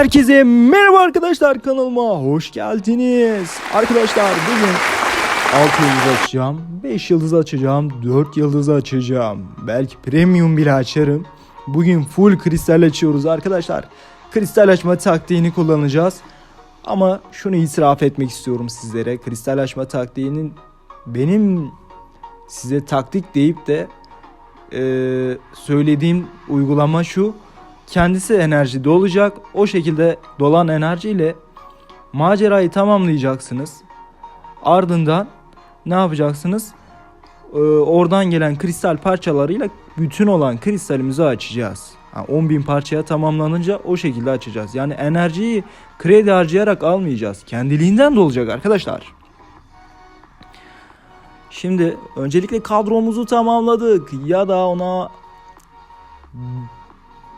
Herkese merhaba arkadaşlar kanalıma hoş geldiniz. Arkadaşlar bugün 6 yıldız açacağım, 5 yıldız açacağım, 4 yıldız açacağım. Belki premium bile açarım. Bugün full kristal açıyoruz arkadaşlar. Kristal açma taktiğini kullanacağız. Ama şunu itiraf etmek istiyorum sizlere. Kristal açma taktiğinin benim size taktik deyip de eee, söylediğim uygulama şu. Kendisi enerji dolacak. O şekilde dolan enerjiyle macerayı tamamlayacaksınız. Ardından ne yapacaksınız? Ee, oradan gelen kristal parçalarıyla bütün olan kristalimizi açacağız. Ha, 10.000 parçaya tamamlanınca o şekilde açacağız. Yani enerjiyi kredi harcayarak almayacağız. Kendiliğinden dolacak arkadaşlar. Şimdi öncelikle kadromuzu tamamladık ya da ona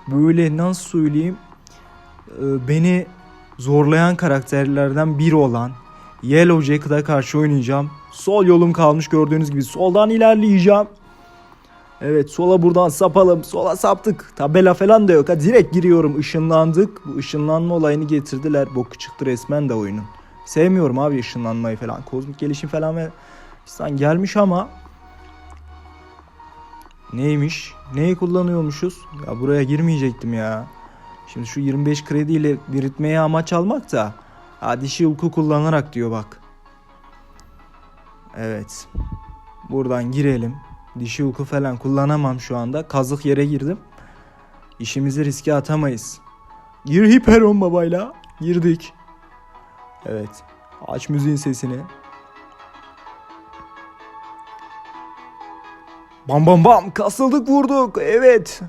böyle nasıl söyleyeyim e, beni zorlayan karakterlerden biri olan Yellow Jacket'a karşı oynayacağım. Sol yolum kalmış gördüğünüz gibi soldan ilerleyeceğim. Evet sola buradan sapalım. Sola saptık. Tabela falan da yok. Ha, direkt giriyorum. Işınlandık. Bu ışınlanma olayını getirdiler. Boku çıktı resmen de oyunun. Sevmiyorum abi ışınlanmayı falan. Kozmik gelişim falan ve gelmiş ama Neymiş? Neyi kullanıyormuşuz? Ya buraya girmeyecektim ya. Şimdi şu 25 krediyle diriltmeye amaç almak da ha dişi ulku kullanarak diyor bak. Evet. Buradan girelim. Dişi ulku falan kullanamam şu anda. Kazık yere girdim. İşimizi riske atamayız. Gir hiperon babayla. Girdik. Evet. Aç müziğin sesini. Bam bam bam kasıldık vurduk evet.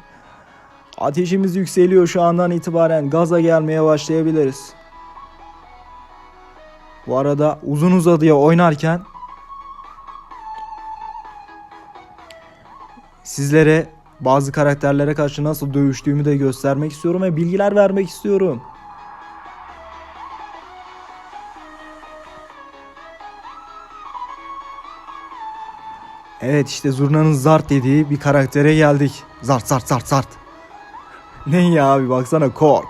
Ateşimiz yükseliyor şu andan itibaren gaza gelmeye başlayabiliriz. Bu arada uzun uzadıya oynarken sizlere bazı karakterlere karşı nasıl dövüştüğümü de göstermek istiyorum ve bilgiler vermek istiyorum. Evet işte Zurna'nın Zart dediği bir karaktere geldik. Zart zart zart zart. ne ya abi baksana Kork.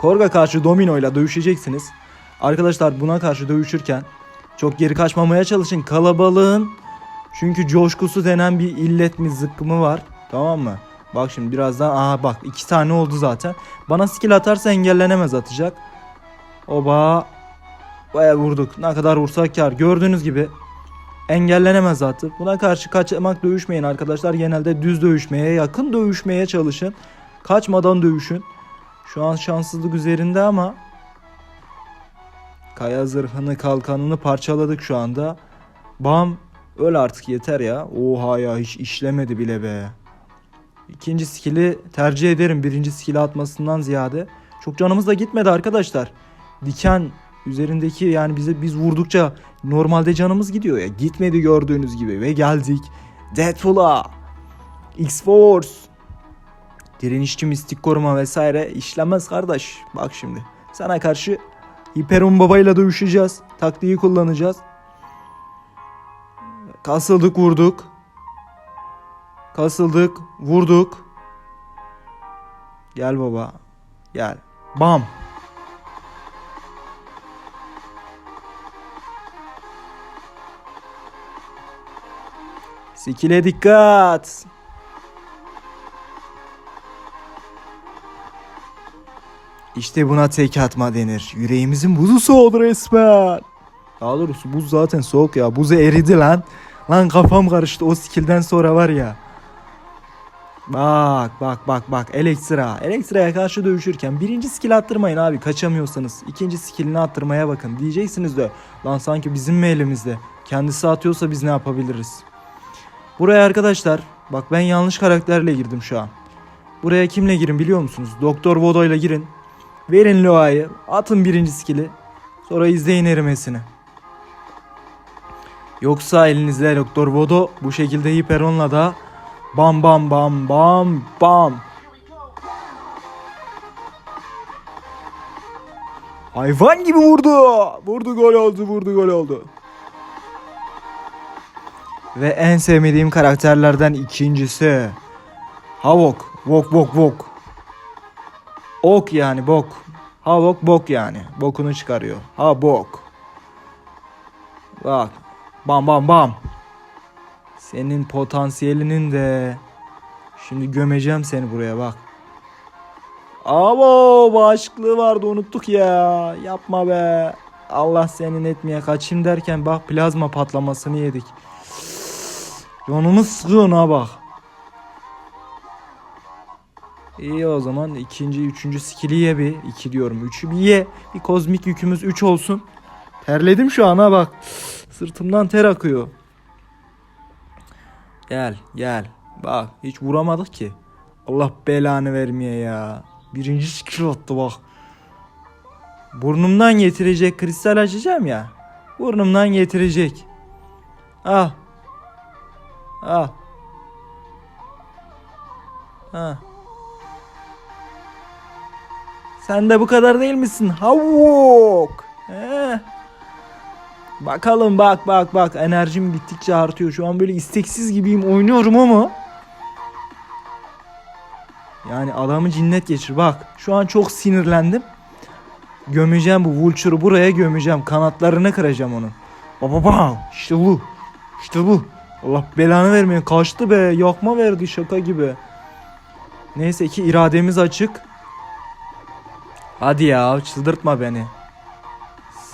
Kork'a karşı Domino'yla dövüşeceksiniz. Arkadaşlar buna karşı dövüşürken çok geri kaçmamaya çalışın. Kalabalığın çünkü coşkusu denen bir illet mi zıkkımı var. Tamam mı? Bak şimdi birazdan aha bak iki tane oldu zaten. Bana skill atarsa engellenemez atacak. Oba. Baya vurduk. Ne kadar vursak kar. Gördüğünüz gibi engellenemez attı. Buna karşı kaçmak dövüşmeyin arkadaşlar. Genelde düz dövüşmeye, yakın dövüşmeye çalışın. Kaçmadan dövüşün. Şu an şanssızlık üzerinde ama Kaya zırhını kalkanını parçaladık şu anda. Bam öl artık yeter ya. Oha ya hiç işlemedi bile be. İkinci skill'i tercih ederim birinci skill'i atmasından ziyade. Çok canımız da gitmedi arkadaşlar. Diken üzerindeki yani bize biz vurdukça normalde canımız gidiyor ya. Gitmedi gördüğünüz gibi ve geldik. Deadpool'a. X-Force. Direnişçi mistik koruma vesaire işlemez kardeş. Bak şimdi. Sana karşı Hiperon babayla dövüşeceğiz. Taktiği kullanacağız. Kasıldık vurduk. Kasıldık vurduk. Gel baba. Gel. Bam. Skill'e dikkat. İşte buna tek atma denir. Yüreğimizin buzu soğudu resmen. Daha doğrusu buz zaten soğuk ya. Buzu eridi lan. Lan kafam karıştı o skill'den sonra var ya. Bak bak bak bak Elektra. Elektra'ya karşı dövüşürken birinci skill attırmayın abi kaçamıyorsanız. ikinci skillini attırmaya bakın. Diyeceksiniz de lan sanki bizim mi elimizde? Kendisi atıyorsa biz ne yapabiliriz? Buraya arkadaşlar bak ben yanlış karakterle girdim şu an. Buraya kimle girin biliyor musunuz? Doktor Vodo ile girin. Verin Loa'yı. Atın birinci skill'i. Sonra izleyin erimesini. Yoksa elinizde Doktor Vodo bu şekilde Hiperon'la da bam bam bam bam bam. Hayvan gibi vurdu. Vurdu gol oldu vurdu gol oldu. Ve en sevmediğim karakterlerden ikincisi. Havok. Vok vok vok. Ok yani bok. Havok bok yani. Bokunu çıkarıyor. Ha bok. Bak. Bam bam bam. Senin potansiyelinin de. Şimdi gömeceğim seni buraya bak. Abo bağışıklığı vardı unuttuk ya. Yapma be. Allah senin etmeye kaçayım derken bak plazma patlamasını yedik. Canımız sıkıyor ha bak. İyi o zaman ikinci, üçüncü skill'i ye bir. iki diyorum. Üçü bir ye. Bir kozmik yükümüz üç olsun. Terledim şu ana bak. Sırtımdan ter akıyor. Gel gel. Bak hiç vuramadık ki. Allah belanı vermeye ya. Birinci skill attı bak. Burnumdan getirecek kristal açacağım ya. Burnumdan getirecek. Ah. Ah. Ah. Sen de bu kadar değil misin? Havok. He. Bakalım bak bak bak enerjim gittikçe artıyor. Şu an böyle isteksiz gibiyim oynuyorum ama. Yani adamı cinnet geçir bak. Şu an çok sinirlendim. Gömeceğim bu Vulture'u buraya gömeceğim. Kanatlarını kıracağım onun. Baba bam. İşte bu. İşte bu. Allah belanı vermeyin. Kaçtı be. Yakma verdi şaka gibi. Neyse ki irademiz açık. Hadi ya çıldırtma beni.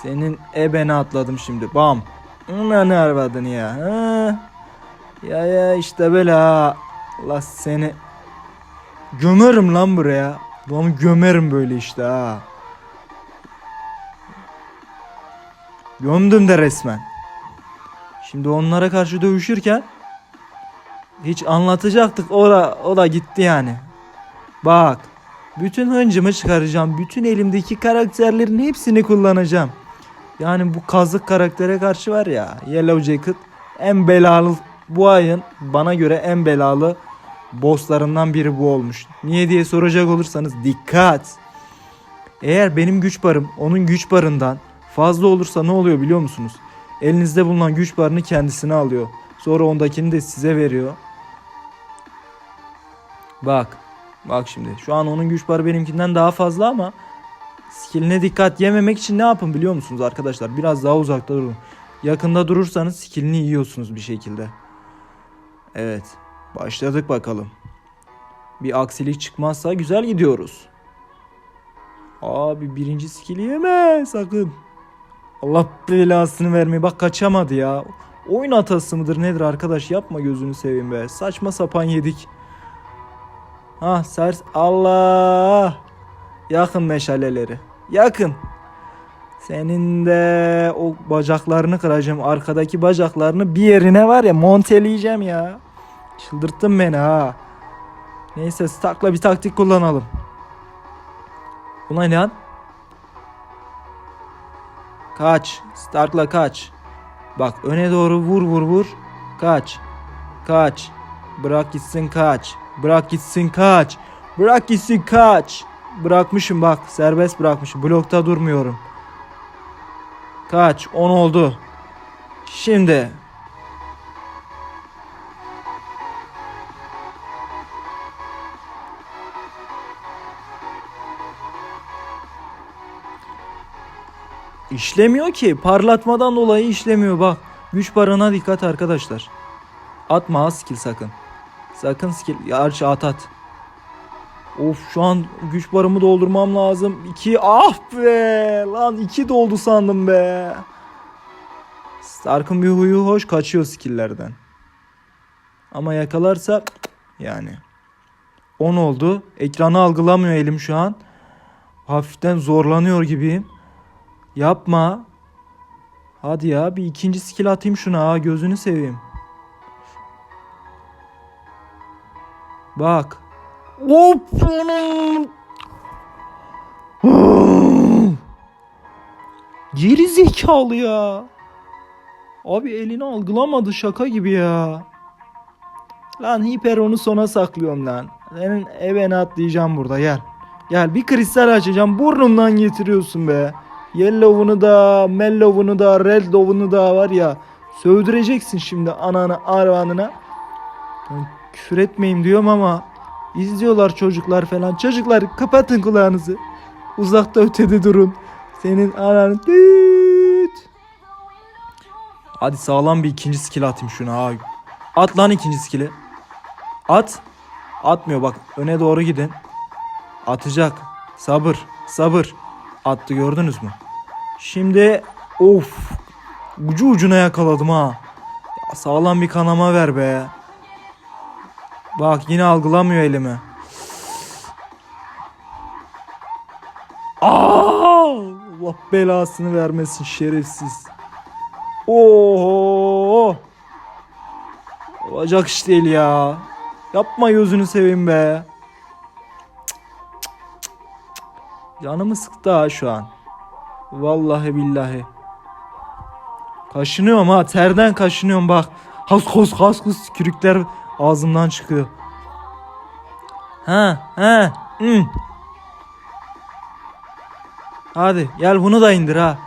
Senin ebene atladım şimdi. Bam. Ne arvadın ya. Ha? Ya ya işte böyle ha. Allah seni. Gömerim lan buraya. Lan gömerim böyle işte ha. Gömdüm de resmen. Şimdi onlara karşı dövüşürken hiç anlatacaktık o da, o da gitti yani. Bak bütün hıncımı çıkaracağım. Bütün elimdeki karakterlerin hepsini kullanacağım. Yani bu kazık karaktere karşı var ya Yellow Jacket en belalı bu ayın bana göre en belalı bosslarından biri bu olmuş. Niye diye soracak olursanız dikkat. Eğer benim güç barım onun güç barından fazla olursa ne oluyor biliyor musunuz? Elinizde bulunan güç barını kendisine alıyor. Sonra ondakini de size veriyor. Bak. Bak şimdi. Şu an onun güç barı benimkinden daha fazla ama skilline dikkat yememek için ne yapın biliyor musunuz arkadaşlar? Biraz daha uzakta durun. Yakında durursanız skillini yiyorsunuz bir şekilde. Evet. Başladık bakalım. Bir aksilik çıkmazsa güzel gidiyoruz. Abi birinci skill'i yeme sakın. Allah belasını vermeyi bak kaçamadı ya. Oyun hatası mıdır nedir arkadaş yapma gözünü seveyim be. Saçma sapan yedik. Ha sers Allah. Yakın meşaleleri. Yakın. Senin de o bacaklarını kıracağım. Arkadaki bacaklarını bir yerine var ya monteleyeceğim ya. Çıldırttın beni ha. Neyse Stark'la bir taktik kullanalım. Ulan lan. Kaç. Stark'la kaç. Bak öne doğru vur vur vur. Kaç. Kaç. Bırak gitsin kaç. Bırak gitsin kaç. Bırak gitsin kaç. Bırakmışım bak. Serbest bırakmışım. Blokta durmuyorum. Kaç. 10 oldu. Şimdi. İşlemiyor ki. Parlatmadan dolayı işlemiyor bak. Güç barına dikkat arkadaşlar. Atma ha skill sakın. Sakın skill. Yarşı at at. Of şu an güç barımı doldurmam lazım. 2 ah be. Lan 2 doldu sandım be. Stark'ın bir huyu hoş kaçıyor skill'lerden. Ama yakalarsa yani. 10 oldu. Ekranı algılamıyor elim şu an. Hafiften zorlanıyor gibiyim. Yapma. Hadi ya bir ikinci skill atayım şuna ha gözünü seveyim. Bak. Hop. Geri zekalı ya. Abi elini algılamadı şaka gibi ya. Lan hiper onu sona saklıyorum lan. Senin evene atlayacağım burada gel. Gel bir kristal açacağım burnumdan getiriyorsun be. Yellow'unu da, Mellow'unu da, Redlow'unu da var ya. Sövdüreceksin şimdi ananı arvanına. Ben küfür etmeyeyim diyorum ama izliyorlar çocuklar falan. Çocuklar kapatın kulağınızı. Uzakta ötede durun. Senin ananı düt. Hadi sağlam bir ikinci skill atayım şuna ha. At lan ikinci skill'i. At. Atmıyor bak öne doğru gidin. Atacak. Sabır. Sabır. Attı gördünüz mü? Şimdi of. Ucu ucuna yakaladım ha. Ya sağlam bir kanama ver be. Bak yine algılamıyor elimi. Aa! Allah belasını vermesin şerefsiz. Oho! Olacak iş değil ya. Yapma gözünü seveyim be. Canımı sıktı ha şu an. Vallahi billahi. Kaşınıyorum ha terden kaşınıyorum bak. Haskus haskus kürükler ağzımdan çıkıyor. Ha ha. Hmm. Hadi gel bunu da indir ha.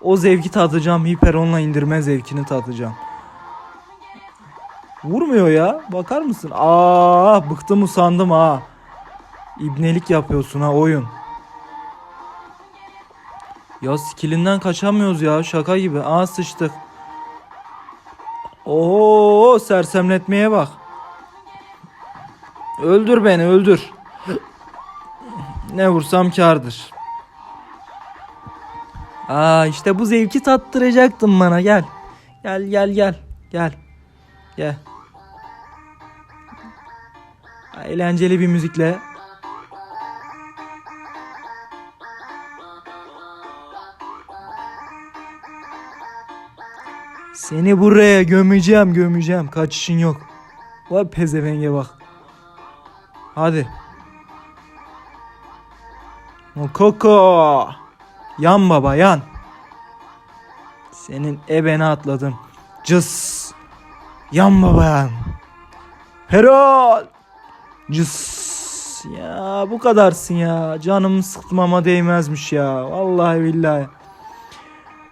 O zevki tadacağım. Hiperonla indirme zevkini tadacağım. Vurmuyor ya. Bakar mısın? Aa, bıktım usandım ha. İbnelik yapıyorsun ha oyun. Ya skillinden kaçamıyoruz ya şaka gibi. Aa sıçtık. Oo sersemletmeye bak. Öldür beni öldür. Ne vursam kardır. Aa işte bu zevki tattıracaktın bana gel. Gel gel gel. Gel. Gel. Eğlenceli bir müzikle. Seni buraya gömeceğim gömeceğim. Kaçışın yok. Vay pezevenge bak. Hadi. Koko. Yan baba yan. Senin ebene atladım. Cıs. Yan baba yan. Herol. Cıs. Ya bu kadarsın ya. Canımı sıkmama değmezmiş ya. Vallahi billahi.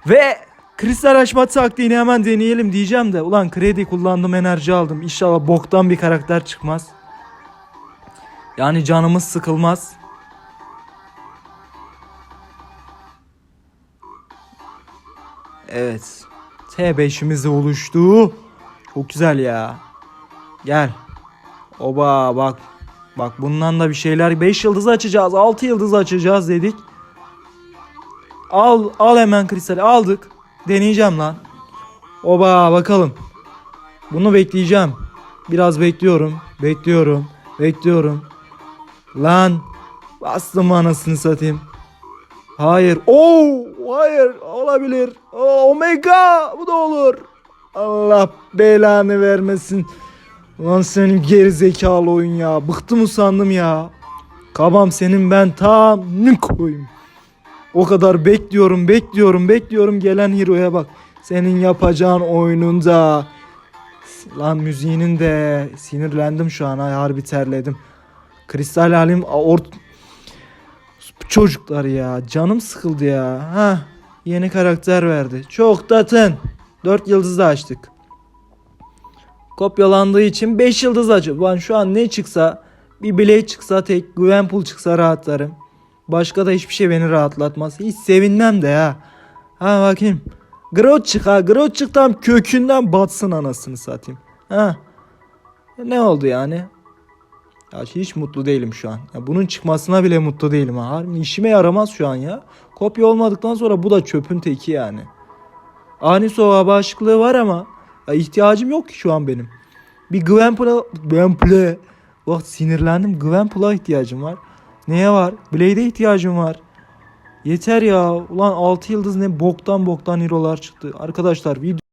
Ve kristal açma taktiğini hemen deneyelim diyeceğim de. Ulan kredi kullandım enerji aldım. İnşallah boktan bir karakter çıkmaz. Yani canımız sıkılmaz. Evet. T5'imiz de oluştu. Çok güzel ya. Gel. Oba bak. Bak bundan da bir şeyler 5 yıldız açacağız. 6 yıldız açacağız dedik. Al al hemen kristali aldık. Deneyeceğim lan. Oba bakalım. Bunu bekleyeceğim. Biraz bekliyorum. Bekliyorum. Bekliyorum. Lan. Bastım anasını satayım. Hayır. Oo, hayır. Olabilir. Oo, Omega. Bu da olur. Allah belanı vermesin. Lan senin geri zekalı oyun ya. Bıktım usandım ya. Kabam senin ben tam ne koyayım. O kadar bekliyorum, bekliyorum, bekliyorum gelen hero'ya bak. Senin yapacağın oyununda. Lan müziğinin de sinirlendim şu an. Ay harbi terledim. Kristal halim ort çocuklar ya. Canım sıkıldı ya. Ha, yeni karakter verdi. Çok tatın. 4 yıldız da açtık. Kopyalandığı için 5 yıldız açıp ben şu an ne çıksa bir Blade çıksa tek Gwenpool çıksa rahatlarım. Başka da hiçbir şey beni rahatlatmaz. Hiç sevinmem de ya. Ha bakayım. Groot çık ha. Groot çık tam kökünden batsın anasını satayım. Ha. Ne oldu yani? Ya hiç mutlu değilim şu an. Ya bunun çıkmasına bile mutlu değilim ha. Harbi işime yaramaz şu an ya. Kopya olmadıktan sonra bu da çöpün teki yani. Ani soğuğa bağışıklığı var ama ya ihtiyacım yok ki şu an benim. Bir Gwenpool'a Gwenpool'a Bak sinirlendim. Gwenpool'a ihtiyacım var. Neye var? Blade'e ihtiyacım var. Yeter ya. Ulan 6 yıldız ne boktan boktan hero'lar çıktı. Arkadaşlar video